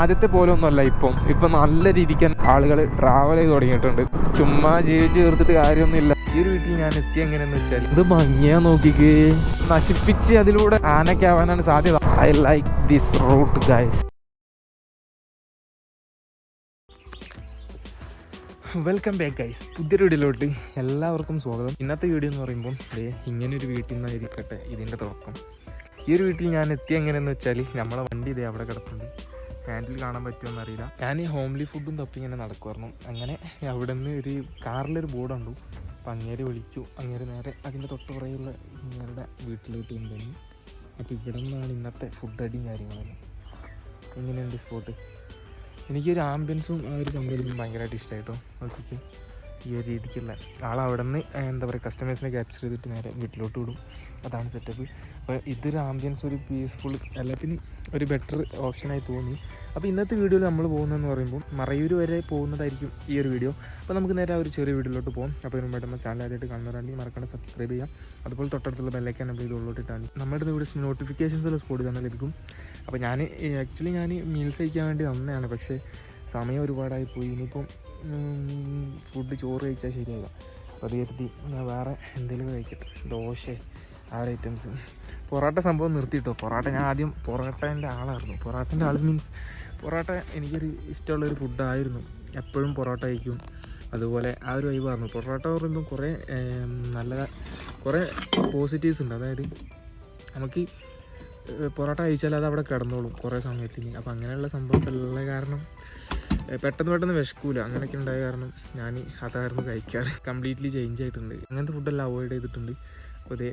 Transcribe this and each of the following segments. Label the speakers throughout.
Speaker 1: ആദ്യത്തെ പോലെ ഒന്നുമല്ല ഇപ്പം. ഇപ്പം നല്ല രീതിക്ക് ആളുകൾ ട്രാവൽ ചെയ്ത് തുടങ്ങിയിട്ടുണ്ട്. ചുമ്മാ ജീവിച്ച് തീർത്തിട്ട് കാര്യമൊന്നുമില്ല. ഈ ഒരു വീട്ടിൽ ഞാൻ എത്തി എങ്ങനെയെന്ന് വെച്ചാൽ ഇത് ഭംഗിയാ നോക്കിക്ക്. നശിപ്പിച്ച് അതിലൂടെ ആനയ്ക്കാവാനാണ് സാധ്യത. I like this route guys welcome back guys പുതിയൊരു വീഡിയോയിലോട്ട് എല്ലാവർക്കും സ്വാഗതം. ഇന്നത്തെ വീഡിയോ എന്ന് പറയുമ്പോൾ ദേ ഇങ്ങനെ ഒരു വീട്ടിൽ നിന്നായിരിക്കട്ടെ ഇതിന്റെ തുടക്കം. ഈ ഒരു വീട്ടിൽ ഞാൻ എത്തി എങ്ങനെയെന്ന് വെച്ചാൽ നമ്മളെ വണ്ടി ഇതേ അവിടെ കിടപ്പുണ്ട്. ഹാൻഡിൽ കാണാൻ പറ്റുമോ അറിയില്ല. ഞാൻ ഈ ഹോംലി ഫുഡും തപ്പി ഇങ്ങനെ നടക്കുമായിരുന്നു അങ്ങനെ അവിടെ നിന്ന് ഒരു കാറിലൊരു ബോർഡ് കണ്ടു. അപ്പം അങ്ങേരെ വിളിച്ചു. അങ്ങേരെ നേരെ അതിന്റെ തൊട്ട് പുറയുള്ള ഇങ്ങേരുടെ വീട്ടിലോട്ട് കൊണ്ടുവന്നു. അപ്പോൾ ഇവിടെ നിന്നാണ് ഇന്നത്തെ ഫുഡ് അടിയും കാര്യങ്ങളെല്ലാം എങ്ങനെയുണ്ട് സ്പോട്ട് എനിക്കൊരു ആംബിയൻസും ആ ഒരു സംഭവം ഭയങ്കരമായിട്ട് ഇഷ്ടമായിട്ടോ നോക്കിക്ക്. ഈ ഒരു രീതിക്കുള്ള. ആൾ അവിടെ നിന്ന് എന്താ പറയുക കസ്റ്റമേഴ്സിനെ ക്യാപ്ചർ ചെയ്തിട്ട് നേരെ വീട്ടിലോട്ട് വിടും. അതാണ് സെറ്റപ്പ് അപ്പോൾ ഇതൊരു ആംബിയൻസ് ഒരു പീസ്ഫുൾ എല്ലാത്തിനും ഒരു ബെറ്റർ ഓപ്ഷനായി തോന്നി. അപ്പോൾ ഇന്നത്തെ വീഡിയോയിൽ നമ്മൾ പോകുന്നതെന്ന് പറയുമ്പോൾ മറയൂർ വരെ പോകുന്നതായിരിക്കും ഈ ഒരു വീഡിയോ അപ്പോൾ നമുക്ക് നേരെ ഒരു ചെറിയ വീഡിയോയിലോട്ട് പോകും അപ്പോൾ ഇതിന് മുമ്പായിട്ട് നമ്മൾ ചാനൽ ആദ്യമായിട്ട് കാണുന്നവരാണെങ്കിൽ മറക്കാണ്ട് സബ്സ്ക്രൈബ് ചെയ്യാം. അതുപോലെ തൊട്ടടുത്തുള്ള ബെല്ലൈക്കാൻ നമ്മൾ ഇത് ഉള്ളോട്ടിട്ടാണ്. നമ്മുടെ വീഡിയോസ് നോട്ടിഫിക്കേഷൻസ് സ്പോട്ട് തന്നെ ലഭിക്കും. അപ്പോൾ ഞാൻ ആക്ച്വലി ഞാൻ മീൽസ് കഴിക്കാൻ വേണ്ടി വന്നതാണ്. പക്ഷേ സമയം ഒരുപാടായി പോയി. ഇനിയിപ്പം ഫുഡ് ചോറ് കഴിച്ചാൽ ശരിയായില്ല അപ്പോൾ അത് കരുതി വേറെ എന്തെങ്കിലും കഴിക്കട്ടെ. ദോശ ആ ഒരു ഐറ്റംസ് പൊറോട്ട സംഭവം നിർത്തിയിട്ടോ പൊറോട്ട ഞാൻ ആദ്യം പൊറോട്ടേന്റെ ആളായിരുന്നു. പൊറോട്ടന്റെ ആൾ മീൻസ് പൊറോട്ട എനിക്കൊരു ഇഷ്ടമുള്ളൊരു ഫുഡായിരുന്നു എപ്പോഴും പൊറോട്ട കഴിക്കും. അതുപോലെ ആ ഒരു വൈബായിരുന്നു പൊറോട്ട പറയുമ്പോൾ കുറേ നല്ല കുറേ പോസിറ്റീവ്സ് ഉണ്ട്. അതായത് നമുക്ക് പൊറോട്ട കഴിച്ചാൽ അത് അവിടെ കിടന്നോളും കുറേ സമയത്തിന്. അപ്പോൾ അങ്ങനെയുള്ള സംഭവത്തിലുള്ള കാരണം പെട്ടെന്ന് പെട്ടെന്ന് വിശക്കൂല. അങ്ങനെയൊക്കെ ഉണ്ടായ കാരണം ഞാൻ അതായിരുന്നു കഴിക്കാറ്. കംപ്ലീറ്റ്ലി ചേഞ്ച് ആയിട്ടുണ്ട്. അങ്ങനത്തെ ഫുഡെല്ലാം അവോയ്ഡ് ചെയ്തിട്ടുണ്ട്. അപ്പോൾ ഇതേ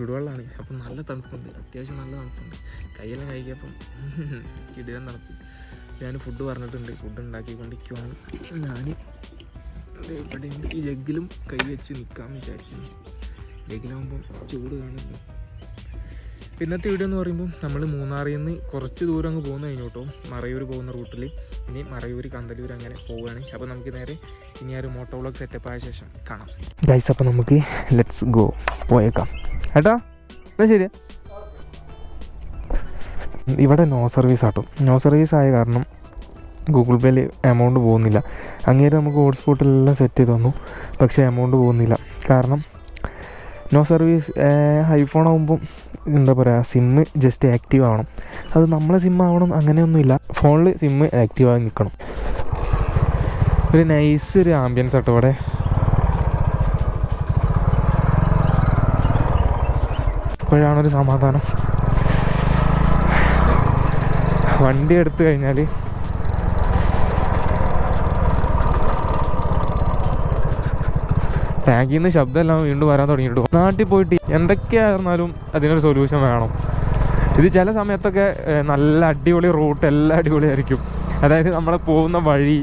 Speaker 1: ചുടുവെള്ളമാണ്. അപ്പം നല്ല തണുപ്പുണ്ട്. അത്യാവശ്യം നല്ല തണുപ്പുണ്ട്. കൈയെല്ലാം കഴിക്കപ്പം കിടിലം തണുപ്പ് ഞാൻ ഫുഡ് പറഞ്ഞിട്ടുണ്ട്. ഫുഡ് ഉണ്ടാക്കിക്കൊണ്ടിരിക്കുവാണ്. ഞാൻ ഇവിടെ ഈ ജഗ്ഗിലും കൈ വെച്ച് നിൽക്കാൻ വിചാരിക്കുന്നു. ജഗ്ഗിലാകുമ്പോൾ ചൂട് കാണുന്നു. ഇന്നത്തെ വീഡിയോ എന്ന് പറയുമ്പോൾ നമ്മൾ മൂന്നാറിൽ നിന്ന് കുറച്ച് ദൂരം അങ്ങ് പോകുന്ന കഴിഞ്ഞോട്ടോ. മറയൂർ പോകുന്ന റൂട്ടിൽ ഇനി മറയൂർ കന്തലൂർ അങ്ങനെ പോവുകയാണ്. അപ്പോൾ നമുക്ക് നേരെ ഇനി ആ ഒരു മോട്ടോ വ്ളോഗ് സെറ്റപ്പ് ആയ ശേഷം കാണാം. ഗൈസ് അപ്പോൾ നമുക്ക് ലെറ്റ്സ് ഗോ പോയേക്കാം. ഏട്ടാ എന്നാ ശരി. ഇവിടെ no service auto. No service ആയ കാരണം ഗൂഗിൾ പേയിൽ എമൗണ്ട് പോകുന്നില്ല. അങ്ങേര് നമുക്ക് ഹോട്ട്സ്പോട്ടിലെല്ലാം സെറ്റ് ചെയ്ത് തന്നു. പക്ഷേ എമൗണ്ട് പോകുന്നില്ല. കാരണം നോ സർവീസ് ഐഫോൺ ആകുമ്പം എന്താ പറയുക സിമ്മ് ജസ്റ്റ് ആക്റ്റീവ് ആവണം. അത് നമ്മളെ സിം ആവണം അങ്ങനെയൊന്നുമില്ല. ഫോണിൽ സിമ്മ് ആക്റ്റീവ് ആയി നിൽക്കണം ഒരു നൈസ് ഒരു ആംബിയൻസ് ആട്ടോ ഇവിടെ. ഇപ്പോഴാണൊരു സമാധാനം. വണ്ടി എടുത്തു കഴിഞ്ഞാൽ ടാങ്കിൽ നിന്ന് ശബ്ദമെല്ലാം വീണ്ടും വരാൻ തുടങ്ങിയിട്ടു നാട്ടിൽ പോയിട്ട് എന്തൊക്കെയായിരുന്നാലും അതിനൊരു സൊല്യൂഷൻ വേണം. ഇത് ചില സമയത്തൊക്കെ നല്ല അടിപൊളി റൂട്ട് എല്ലാം അടിപൊളിയായിരിക്കും. അതായത് നമ്മൾ പോകുന്ന വഴി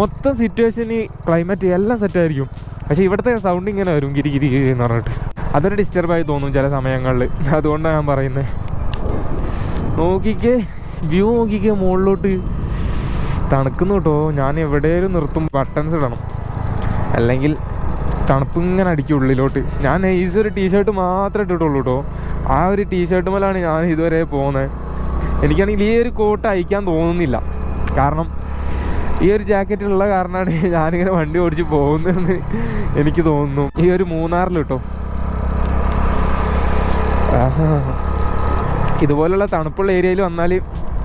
Speaker 1: മൊത്തം സിറ്റുവേഷന് ക്ലൈമറ്റ് എല്ലാം സെറ്റായിരിക്കും പക്ഷേ ഇവിടുത്തെ സൗണ്ട് ഇങ്ങനെ വരും ഗിരി ഗിരി എന്ന് പറഞ്ഞിട്ട്. അതൊരു ഡിസ്റ്റർബായി തോന്നും ചില സമയങ്ങളിൽ അതുകൊണ്ടാണ് ഞാൻ പറയുന്നത് നോക്കിക്കേ വ്യൂ നോക്കിക്കേ മുകളിലോട്ട്. തണുക്കുന്നു കേട്ടോ ഞാൻ എവിടെയും നിർത്തും ബട്ടൺസ് ഇടണം. അല്ലെങ്കിൽ തണുപ്പ് ഇങ്ങനെ അടിക്കും ഉള്ളിലോട്ട്. ഞാൻ നൈസ് ഒരു ടീഷർട്ട് മാത്രമേ ഇട്ടിട്ടുള്ളൂ കേട്ടോ ആ ഒരു ടീഷർട്ട് മേലാണ് ഞാൻ ഇതുവരെ പോകുന്നത് എനിക്കാണെങ്കിൽ ഈ ഒരു കോട്ട് അയക്കാൻ തോന്നുന്നില്ല. കാരണം ഈ ഒരു ജാക്കറ്റ് ഉള്ള കാരണമാണ് ഞാനിങ്ങനെ വണ്ടി ഓടിച്ച് പോകുന്നതെന്ന് എനിക്ക് തോന്നുന്നു. ഈ ഒരു മൂന്നാറിൽ കേട്ടോ. ഇതുപോലുള്ള തണുപ്പുള്ള ഏരിയയിൽ വന്നാൽ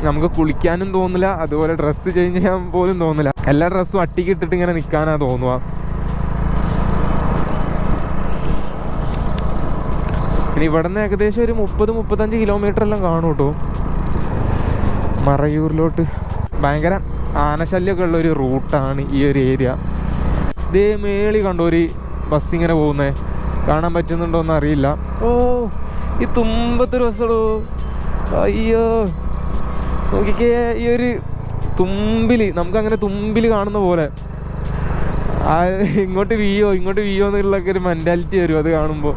Speaker 1: നമുക്ക് കുളിക്കാനും തോന്നില്ല അതുപോലെ ഡ്രസ്സ് ചേഞ്ച് ചെയ്യാൻ പോലും തോന്നില്ല. എല്ലാ ഡ്രസ്സും അട്ടിക്കിട്ടിട്ട് ഇങ്ങനെ നിൽക്കാനാ തോന്നുക. ഇനി ഇവിടെ നിന്ന് ഏകദേശം ഒരു മുപ്പത് മുപ്പത്തഞ്ച് കിലോമീറ്റർ എല്ലാം കാണും കേട്ടോ. മറയൂരിലോട്ട്. ഭയങ്കര ആനശല്യമൊക്കെ ഉള്ള ഒരു റൂട്ടാണ് ഈ ഒരു ഏരിയ ഇതേ മേളി കണ്ടോ ഒരു ബസ് ഇങ്ങനെ പോകുന്നേ? കാണാൻ പറ്റുന്നുണ്ടോ എന്ന് അറിയില്ല ഓ ഈ തുമ്പത്തൊരു ബസ്സടോ അയ്യോ. നോക്കിക്കേ ഈ ഒരു തുമ്പിൽ നമുക്കങ്ങനെ തുമ്പിൽ കാണുന്ന പോലെ. ഇങ്ങോട്ട് വീയോ ഇങ്ങോട്ട് വീയോ എന്നുള്ളൊക്കെ ഒരു മെന്റാലിറ്റി വരും അത് കാണുമ്പോൾ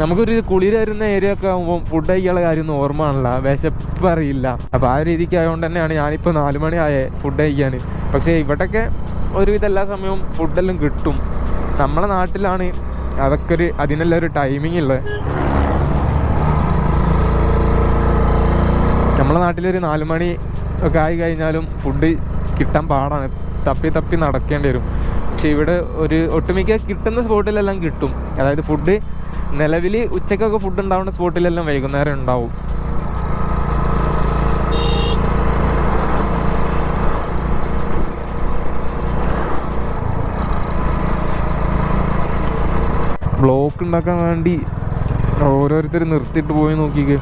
Speaker 1: നമുക്കൊരു കുളിരായിരുന്ന ഏരിയ ഒക്കെ ആകുമ്പോൾ ഫുഡ് കഴിക്കാനുള്ള കാര്യമൊന്നും ഓർമ്മ ആണല്ല വിശപ്പ് അറിയില്ല. അപ്പോൾ ആ രീതിക്ക് ആയതുകൊണ്ട് തന്നെയാണ് ഞാനിപ്പോൾ നാല് ഫുഡ് കഴിക്കാൻ പക്ഷേ ഇവിടെയൊക്കെ ഒരുവിധം എല്ലാ സമയവും ഫുഡെല്ലാം കിട്ടും. നമ്മളെ നാട്ടിലാണ് അതൊക്കെ ഒരു അതിനെല്ലാം ഒരു ടൈമിംഗ് ഉള്ളത് നമ്മളെ നാട്ടിലൊരു നാല് മണി ഒക്കെ ആയി കഴിഞ്ഞാലും ഫുഡ് കിട്ടാൻ പാടാണ്. തപ്പി തപ്പി നടക്കേണ്ടി വരും. പക്ഷെ ഇവിടെ ഒരു ഒട്ടുമിക്ക കിട്ടുന്ന സ്പോട്ടിലെല്ലാം കിട്ടും. അതായത് ഫുഡ് നിലവിൽ ഉച്ചക്കൊക്കെ ഫുഡ് ഉണ്ടാവുന്ന സ്പോട്ടിലെല്ലാം വൈകുന്നേരം ഉണ്ടാവും. ബ്ലോക്ക് ഉണ്ടാക്കാൻ വേണ്ടി ഓരോരുത്തർ നിർത്തിയിട്ട് പോയി നോക്കിക്ക്.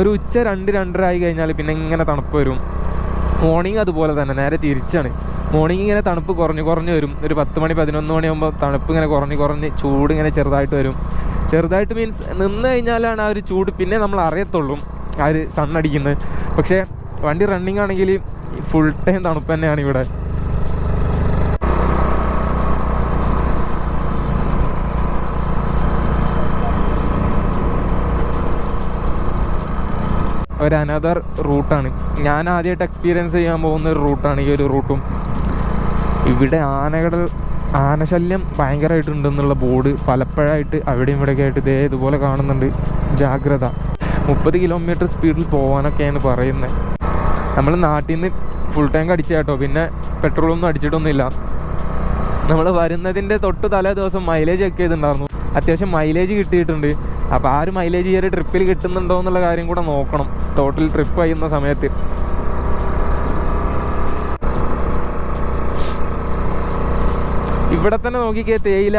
Speaker 1: ഒരു ഉച്ച രണ്ട് രണ്ടര ആയി കഴിഞ്ഞാൽ പിന്നെ ഇങ്ങനെ തണുപ്പ് വരും. മോർണിംഗ് അതുപോലെ തന്നെ നേരെ തിരിച്ചാണ്. മോർണിംഗ് ഇങ്ങനെ തണുപ്പ് കുറഞ്ഞ് കുറഞ്ഞ് വരും. ഒരു പത്ത് മണി പതിനൊന്ന് മണിയാകുമ്പോൾ തണുപ്പ് ഇങ്ങനെ കുറഞ്ഞ് കുറഞ്ഞ് ചൂട് ഇങ്ങനെ ചെറുതായിട്ട് വരും. ചെറുതായിട്ട് മീൻസ് നിന്ന് കഴിഞ്ഞാലാണ് ആ ഒരു ചൂട് പിന്നെ നമ്മൾ അറിയത്തുള്ളൂ ആ ഒരു സണ്ണടിക്കുന്നത് പക്ഷേ വണ്ടി റണ്ണിങ് ആണെങ്കിൽ ഫുൾ ടൈം തണുപ്പ് തന്നെയാണ് ഇവിടെ. ഒരു അനദർ റൂട്ടാണ് ഞാൻ ആദ്യമായിട്ട് എക്സ്പീരിയൻസ് ചെയ്യാൻ പോകുന്ന ഒരു റൂട്ടാണ് ഈ ഒരു റൂട്ടും ഇവിടെ ആനകൾ ആനശല്യം ഭയങ്കരമായിട്ടുണ്ടെന്നുള്ള ബോർഡ് പലപ്പോഴായിട്ട് അവിടെയും ഇവിടെയൊക്കെ ആയിട്ട് ഇതേ ഇതുപോലെ കാണുന്നുണ്ട്. ജാഗ്രത. മുപ്പത് കിലോമീറ്റർ സ്പീഡിൽ പോകാനൊക്കെയാണ് പറയുന്നത് നമ്മൾ നാട്ടിൽ നിന്ന് ഫുൾ ടാങ്ക് അടിച്ച കേട്ടോ. പിന്നെ പെട്രോളൊന്നും അടിച്ചിട്ടൊന്നുമില്ല. നമ്മൾ വരുന്നതിന്റെ തൊട്ട് തലേ ദിവസം മൈലേജ് ചെക്ക് ചെയ്തിട്ടുണ്ടായിരുന്നു. അത്യാവശ്യം മൈലേജ് കിട്ടിയിട്ടുണ്ട്. അപ്പോൾ ആ ഒരു മൈലേജ് ഈ ഒരു ട്രിപ്പിൽ കിട്ടുന്നുണ്ടോ എന്നുള്ള കാര്യം കൂടെ നോക്കണം. ടോട്ടൽ ട്രിപ്പ് ചെയ്യുന്ന സമയത്ത്. ഇവിടെ തന്നെ നോക്കിക്കേ തേയില.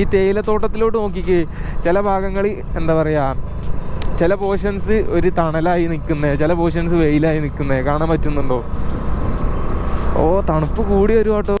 Speaker 1: ഈ തേയില തോട്ടത്തിലോട്ട് നോക്കിക്കേ. ചില ഭാഗങ്ങൾ എന്താ പറയുക ചില പോർഷൻസ് ഒരു തണലായി നിൽക്കുന്നേ ചില പോർഷൻസ് വെയിലായി നിൽക്കുന്നേ കാണാൻ പറ്റുന്നുണ്ടോ? ഓ തണുപ്പ് കൂടി വരുവാട്ടോ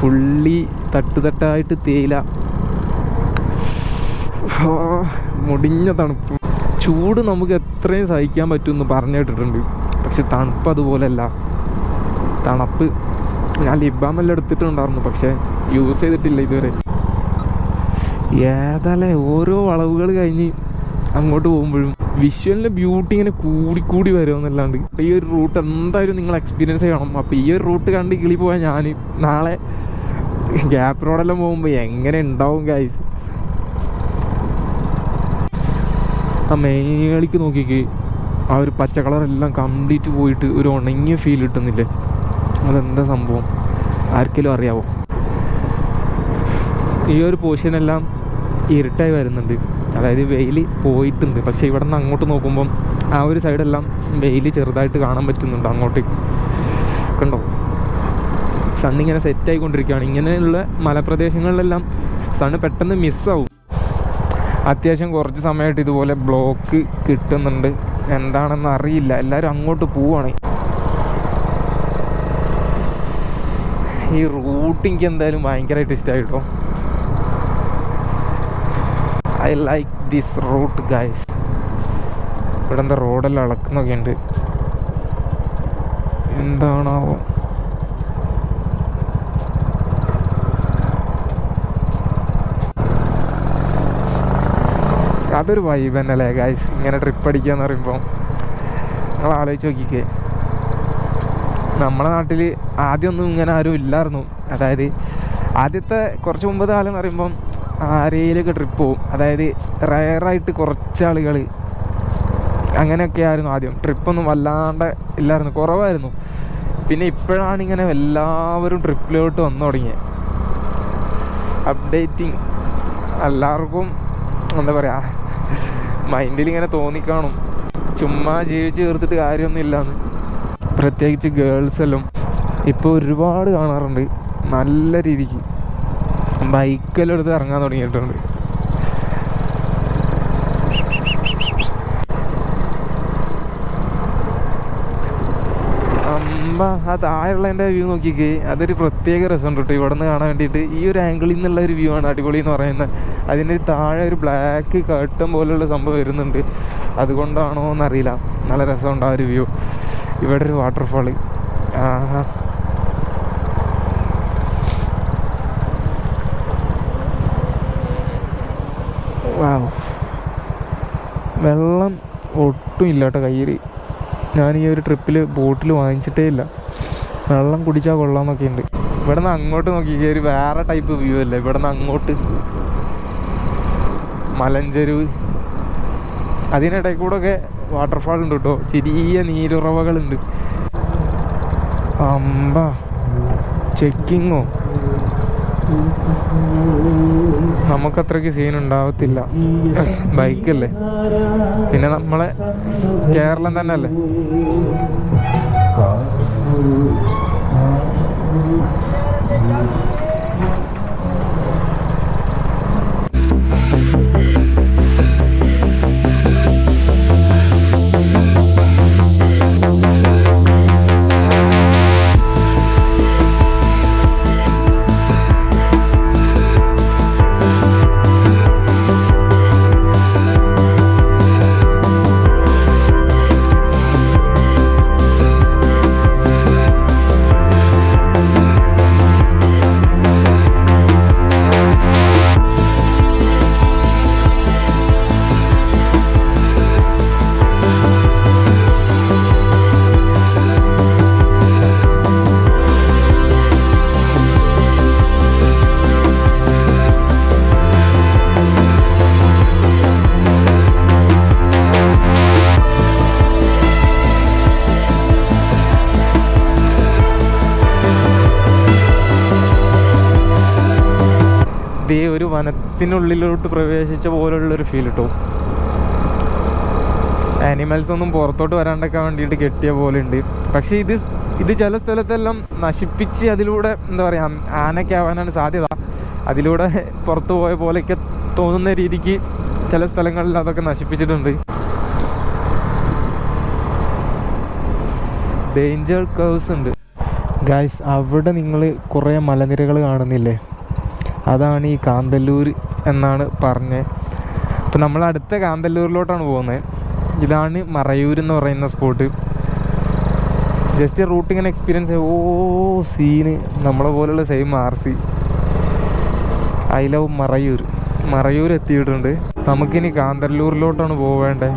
Speaker 1: ഫുള്ളി തട്ടുതട്ടായിട്ട് തേയില മുടിഞ്ഞ തണുപ്പ്. ചൂട് നമുക്ക് എത്രയും സഹിക്കാൻ പറ്റുമെന്ന് പറഞ്ഞു കേട്ടിട്ടുണ്ട് പക്ഷെ തണുപ്പ് അതുപോലെയല്ല തണുപ്പ് ഞാൻ ലിബാമെല്ലാം എടുത്തിട്ടുണ്ടായിരുന്നു. പക്ഷെ യൂസ് ചെയ്തിട്ടില്ല ഇതുവരെ. ഏതാല്ലേ ഓരോ വളവുകൾ കഴിഞ്ഞ് അങ്ങോട്ട് പോകുമ്പോഴും വിഷ്വലിന്റെ ബ്യൂട്ടി ഇങ്ങനെ കൂടി കൂടി വരുമെന്നല്ലാണ്ട്. ഈ ഒരു റൂട്ട് എന്തായാലും നിങ്ങൾ എക്സ്പീരിയൻസ് ചെയ്യണം അപ്പോൾ ഈ ഒരു റൂട്ട് കണ്ട് കിളി പോയാൽ ഞാൻ നാളെ ഗ്യാപ്പ് റോഡെല്ലാം പോകുമ്പോൾ എങ്ങനെ ഉണ്ടാവും ഗൈസ് ആ മേളിക്ക് നോക്കിക്ക്. ആ ഒരു പച്ച കളറെല്ലാം കംപ്ലീറ്റ് പോയിട്ട് ഒരു ഉണങ്ങിയ ഫീൽ കിട്ടുന്നില്ലേ? അതെന്താ സംഭവം? ആർക്കെങ്കിലും അറിയാവോ? ഈ ഒരു പോർഷനെല്ലാം ഇരുട്ടായി വരുന്നുണ്ട്. അതായത് വെയിൽ പോയിട്ടുണ്ട്. പക്ഷേ ഇവിടെ നിന്ന് അങ്ങോട്ട് നോക്കുമ്പം ആ ഒരു സൈഡെല്ലാം വെയിൽ ചെറുതായിട്ട് കാണാൻ പറ്റുന്നുണ്ട് അങ്ങോട്ട്. കണ്ടോ? സൺ ഇങ്ങനെ സെറ്റ് ആയിക്കൊണ്ടിരിക്കുകയാണ്. ഇങ്ങനെയുള്ള മലപ്രദേശങ്ങളിലെല്ലാം സണ്ണ് പെട്ടെന്ന് മിസ്സാവും അത്യാവശ്യം കുറച്ച് സമയമായിട്ട് ഇതുപോലെ ബ്ലോക്ക് കിട്ടുന്നുണ്ട്. എന്താണെന്ന് അറിയില്ല. എല്ലാവരും അങ്ങോട്ട് പോവാണ്. ഈ റൂട്ട് എനിക്ക് എന്തായാലും ഭയങ്കരമായിട്ട് ഇഷ്ടമായി കേട്ടോ I like this route guys ഇവിടെ എന്താ റോഡെല്ലാം അളക്കുന്നൊക്കെ ഉണ്ട് എന്താണാവോ? അതൊരു വൈബ് തന്നെ അല്ലേ ഗൈസ് ഇങ്ങനെ ട്രിപ്പ് അടിക്കുക എന്ന് പറയുമ്പോൾ നിങ്ങൾ ആലോചിച്ച് നോക്കിക്കേ. നമ്മുടെ നാട്ടിൽ ആദ്യമൊന്നും ഇങ്ങനെ ആരും ഇല്ലായിരുന്നു. അതായത് ആദ്യത്തെ കുറച്ച് മുമ്പത്തെ കാലം എന്ന് പറയുമ്പം ആരയിലൊക്കെ ട്രിപ്പ് പോവും. അതായത് റയറായിട്ട് കുറച്ച് ആളുകൾ അങ്ങനെയൊക്കെ ആയിരുന്നു ആദ്യം. ട്രിപ്പൊന്നും വല്ലാണ്ട് ഇല്ലായിരുന്നു. കുറവായിരുന്നു. പിന്നെ ഇപ്പോഴാണ് ഇങ്ങനെ എല്ലാവരും ട്രിപ്പിലോട്ട് വന്നു തുടങ്ങിയത് അപ്ഡേറ്റിങ് എല്ലാവർക്കും എന്താ പറയുക മൈൻഡിൽ ഇങ്ങനെ തോന്നിക്കാണും ചുമ്മാ ജീവിച്ച് തീർത്തിട്ട് കാര്യമൊന്നും ഇല്ലാന്ന്. പ്രത്യേകിച്ച് ഗേൾസെല്ലാം ഇപ്പോൾ ഒരുപാട് കാണാറുണ്ട്. നല്ല രീതിക്ക്. ബൈക്കെല്ലാം എടുത്ത് ഇറങ്ങാൻ തുടങ്ങിയിട്ടുണ്ട്. അമ്പ ആ താഴെയുള്ളതിന്റെ വ്യൂ നോക്കിക്ക്. അതൊരു പ്രത്യേക രസമുണ്ട് കേട്ടോ. ഇവിടെ നിന്ന് കാണാൻ വേണ്ടിയിട്ട് ഈ ഒരു ആംഗിളിൽ നിന്നുള്ള ഒരു വ്യൂ ആണ് അടിപൊളി എന്ന് പറയുന്നത്. അതിന്റെ താഴെ ഒരു ബ്ലാക്ക് കട്ടൻ പോലെയുള്ള സംഭവം വരുന്നുണ്ട്. അതുകൊണ്ടാണോ എന്നറിയില്ല. നല്ല രസമുണ്ട് ആ ഒരു വ്യൂ. ഇവിടെ ഒരു വാട്ടർഫാൾ ആഹാ. വാവ് വെള്ളം ഒട്ടും ഇല്ല കേട്ടോ കയ്യിൽ ഞാൻ ഈ ഒരു ട്രിപ്പിൽ ബോട്ടിൽ വാങ്ങിച്ചിട്ടേ ഇല്ല. വെള്ളം കുടിച്ചാൽ കൊള്ളാമെന്നൊക്കെ ഉണ്ട് ഇവിടെ നിന്ന് അങ്ങോട്ട് നോക്കി ഒരു വേറെ ടൈപ്പ് വ്യൂ അല്ലേ? ഇവിടെ നിന്ന് അങ്ങോട്ട്. മലഞ്ചെരുവ്. അതിനിടയിൽ കൂടെ ഒക്കെ വാട്ടർഫാൾ ഉണ്ട് കേട്ടോ ചെറിയ നീരുറവകളുണ്ട്. അമ്പ. ചെക്കിങ്ങോ നമുക്കത്രയ്ക്ക് സീൻ ഉണ്ടാവത്തില്ല. ബൈക്കല്ലേ? പിന്നെ നമ്മളെ കേരളം തന്നെ അല്ലേ ഒരു വനത്തിനുള്ളിലോട്ട് പ്രവേശിച്ച പോലുള്ളൊരു ഫീൽ കിട്ടും ആനിമൽസ് ഒന്നും പുറത്തോട്ട് വരാണ്ടൊക്കെ വേണ്ടിയിട്ട് കെട്ടിയ പോലെ ഉണ്ട് പക്ഷേ ഇത് ഇത് ചില സ്ഥലത്തെല്ലാം നശിപ്പിച്ച് അതിലൂടെ എന്താ പറയുക ആനയ്ക്ക് ആവാനാണ് സാധ്യത. അതിലൂടെ പുറത്തു പോയ പോലെയൊക്കെ തോന്നുന്ന രീതിക്ക് ചില സ്ഥലങ്ങളിൽ അതൊക്കെ നശിപ്പിച്ചിട്ടുണ്ട്. ഡേഞ്ചർ കേവ്സ് ഉണ്ട്. ഗായ്സ് അവിടെ നിങ്ങൾ കുറേ മലനിരകൾ കാണുന്നില്ലേ? അതാണ് ഈ കാന്തല്ലൂർ എന്നാണ് പറഞ്ഞത് അപ്പോൾ നമ്മൾ അടുത്ത കാന്തല്ലൂരിലോട്ടാണ് പോകുന്നത് ഇതാണ് മറയൂർ എന്ന് പറയുന്ന സ്പോട്ട് ജസ്റ്റ് റൂട്ട് ഇങ്ങനെ എക്സ്പീരിയൻസ് ഓ സീന് നമ്മളെ പോലുള്ള same R C I love Marayoor. Marayoor എത്തിയിട്ടുണ്ട്. നമുക്കിനി കാന്തല്ലൂരിലോട്ടാണ് പോവേണ്ടത്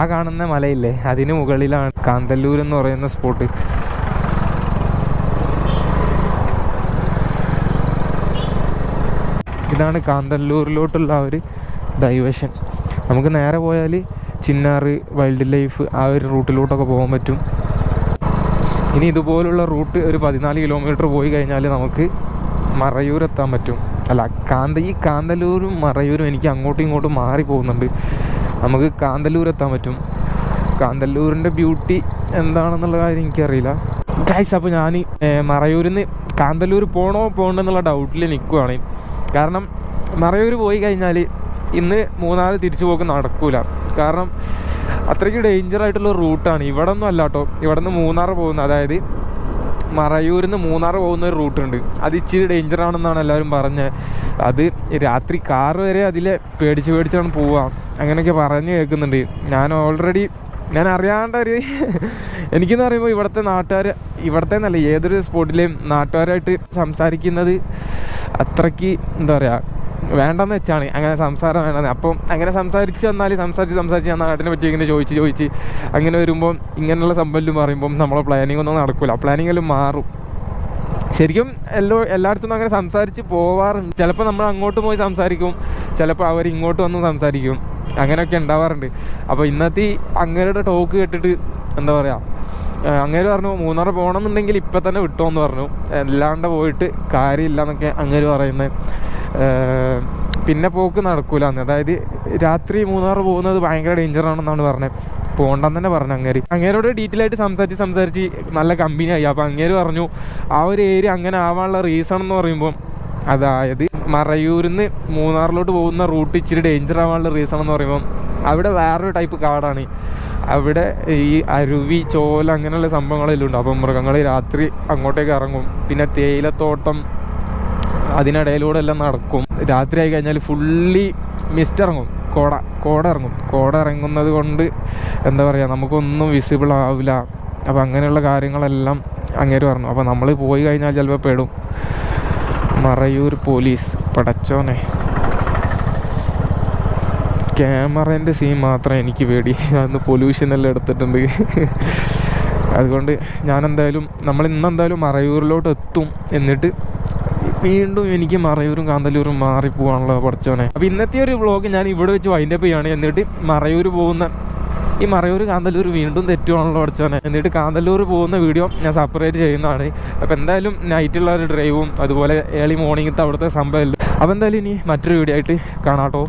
Speaker 1: ആ കാണുന്ന മലയില്ലേ? അതിന് മുകളിലാണ് കാന്തല്ലൂർ എന്ന് പറയുന്ന സ്പോട്ട് ഇതാണ് കാന്തല്ലൂരിലോട്ടുള്ള ഒരു ഡൈവേഷൻ നമുക്ക് നേരെ പോയാൽ ചിന്നാർ വൈൽഡ് ലൈഫ് ആ ഒരു റൂട്ടിലോട്ടൊക്കെ പോകാൻ പറ്റും. ഇനി ഇതുപോലുള്ള റൂട്ട് ഒരു പതിനാല് കിലോമീറ്റർ പോയി കഴിഞ്ഞാൽ നമുക്ക് മറയൂർ എത്താൻ പറ്റും. അല്ല കാന്ത ഈ കാന്തല്ലൂരും മറയൂരും എനിക്ക് അങ്ങോട്ടും ഇങ്ങോട്ടും മാറി പോകുന്നുണ്ട് നമുക്ക് കാന്തല്ലൂർ എത്താൻ പറ്റും. കാന്തല്ലൂരിന്റെ ബ്യൂട്ടി എന്താണെന്നുള്ള കാര്യം എനിക്കറിയില്ല. ഗൈസ് അപ്പോൾ ഞാൻ മറയൂരിൽ നിന്ന് കാന്തല്ലൂർ പോകണോ പോകണോ എന്നുള്ള ഡൗട്ടിൽ നിൽക്കുകയാണ് കാരണം മറയൂർ പോയി കഴിഞ്ഞാൽ ഇന്ന് മൂന്നാൽ തിരിച്ചു പോക്ക് നടക്കൂല. കാരണം അത്രയ്ക്ക് ഡേഞ്ചർ ആയിട്ടുള്ള റൂട്ടാണ് ഇവിടെ ഒന്നും അല്ല കേട്ടോ ഇവിടെ നിന്ന് മൂന്നാർ പോകുന്നത്. അതായത് മറയൂരിൽ നിന്ന് മൂന്നാർ പോകുന്ന ഒരു റൂട്ടുണ്ട് അത് ഇച്ചിരി ഡേഞ്ചർ ആണെന്നാണ് എല്ലാവരും പറഞ്ഞത് അത് രാത്രി കാർ വരെ അതിലെ പേടിച്ച് പേടിച്ചാണ് പോവുക അങ്ങനെയൊക്കെ പറഞ്ഞ് കേൾക്കുന്നുണ്ട്. ഞാൻ ഓൾറെഡി ഞാൻ അറിയാണ്ട ഒരു എനിക്കെന്ന് പറയുമ്പോൾ ഇവിടുത്തെ നാട്ടുകാർ ഇവിടുത്തെ എന്നല്ല ഏതൊരു സ്പോട്ടിലെയും നാട്ടുകാരായിട്ട് സംസാരിക്കുന്നത് അത്രയ്ക്ക് എന്താ പറയുക വേണ്ടെന്ന് വെച്ചാണ്. അങ്ങനെ സംസാരം വേണ്ടെന്ന്. അപ്പം അങ്ങനെ സംസാരിച്ച് വന്നാൽ സംസാരിച്ച് സംസാരിച്ച് ഞാൻ നാട്ടിനെ പറ്റി ഇങ്ങനെ ചോദിച്ച് ചോദിച്ച് അങ്ങനെ വരുമ്പം ഇങ്ങനെയുള്ള സംഭവം പറയുമ്പം നമ്മളെ പ്ലാനിങ് ഒന്നും നടക്കില്ല പ്ലാനിങ് എല്ലാം മാറും. ശരിക്കും എല്ലോ എല്ലായിടത്തും അങ്ങനെ സംസാരിച്ച് പോവാറുണ്ട്. ചിലപ്പോൾ നമ്മൾ അങ്ങോട്ട് പോയി സംസാരിക്കും. ചിലപ്പോൾ അവർ ഇങ്ങോട്ട് വന്ന് സംസാരിക്കും. അങ്ങനെയൊക്കെ ഉണ്ടാവാറുണ്ട്. അപ്പോൾ ഇന്നത്തെ അങ്ങേരുടെ ടോക്ക് കേട്ടിട്ട് എന്താ പറയുക അങ്ങേര് പറഞ്ഞു മൂന്നാർ പോകണമെന്നുണ്ടെങ്കിൽ ഇപ്പം തന്നെ വിട്ടോ എന്ന് പറഞ്ഞു. അല്ലാണ്ട് പോയിട്ട് കാര്യമില്ല എന്നൊക്കെ അങ്ങേര് പറയുന്നത്. പിന്നെ പോക്ക് നടക്കൂല അന്ന്. അതായത് രാത്രി മൂന്നാർ പോകുന്നത് ഭയങ്കര ഡേഞ്ചർ ആണെന്നാണ് പറഞ്ഞത്. പോകണ്ടെന്ന് തന്നെ പറഞ്ഞു അങ്ങേര്. അങ്ങേരോട് ഡീറ്റെയിൽ ആയിട്ട് സംസാരിച്ച് സംസാരിച്ച് നല്ല കമ്പനി ആയി. അപ്പോൾ അങ്ങേര് പറഞ്ഞു ആ ഒരു ഏരിയ അങ്ങനെ ആവാനുള്ള റീസൺ എന്ന് പറയുമ്പോൾ അതായത് മറയൂരിൽ നിന്ന് മൂന്നാറിലോട്ട് പോകുന്ന റൂട്ട് ഇച്ചിരി ഡേഞ്ചർ ആവാനുള്ള റീസൺ എന്ന് പറയുമ്പോൾ അവിടെ വേറൊരു ടൈപ്പ് കാടാണ്. അവിടെ ഈ അരുവി ചോല അങ്ങനെയുള്ള സംഭവങ്ങളെല്ലാം ഉണ്ട്. അപ്പം മൃഗങ്ങൾ രാത്രി അങ്ങോട്ടേക്ക് ഇറങ്ങും. പിന്നെ തേയിലത്തോട്ടം അതിനിടയിലൂടെ എല്ലാം നടക്കും. രാത്രി ആയി കഴിഞ്ഞാൽ ഫുള്ളി മിസ്റ്റ് ഇറങ്ങും. കോട കോട ഇറങ്ങും കോട ഇറങ്ങുന്നത് കൊണ്ട് എന്താ പറയുക നമുക്കൊന്നും വിസിബിൾ ആവില്ല. അപ്പോൾ അങ്ങനെയുള്ള കാര്യങ്ങളെല്ലാം അങ്ങേര് പറഞ്ഞു. അപ്പോൾ നമ്മൾ പോയി കഴിഞ്ഞാൽ ചിലപ്പോൾ പെടും. മറയൂർ പോലീസ് പടച്ചോനെ. ക്യാമറേന്റെ സീൻ മാത്രം എനിക്ക് പേടി. അന്ന് പൊല്യൂഷൻ എല്ലാം എടുത്തിട്ടുണ്ട്. അതുകൊണ്ട് ഞാൻ എന്തായാലും നമ്മൾ ഇന്ന് എന്തായാലും മറയൂരിലോട്ട് എത്തും എന്നിട്ട് വീണ്ടും എനിക്ക് മറയൂരും കാന്തല്ലൂരും മാറി മാറിപ്പോവാണല്ലോ പഠിച്ചോനെ അപ്പോൾ ഇന്നത്തെ ഒരു വ്ളോഗ് ഞാൻ ഇവിടെ വെച്ച് വൈൻഡ് വൈൻഡപ്പ് ചെയ്യാണ് എന്നിട്ട് മറയൂർ പോകുന്ന ഈ മറയൂർ കാന്തല്ലൂർ വീണ്ടും തെറ്റുവാണല്ലോ പഠിച്ചോനെ എന്നിട്ട് കാന്തല്ലൂർ പോകുന്ന വീഡിയോ ഞാൻ സെപ്പറേറ്റ് ചെയ്യുന്നതാണ്. അപ്പോൾ എന്തായാലും നൈറ്റുള്ള ഒരു ഡ്രൈവും അതുപോലെ ഏർലി മോർണിംഗത്തെ അവിടുത്തെ സംഭവം അപ്പോൾ എന്തായാലും ഇനി മറ്റൊരു വീഡിയോ ആയിട്ട് കാണാട്ടോ.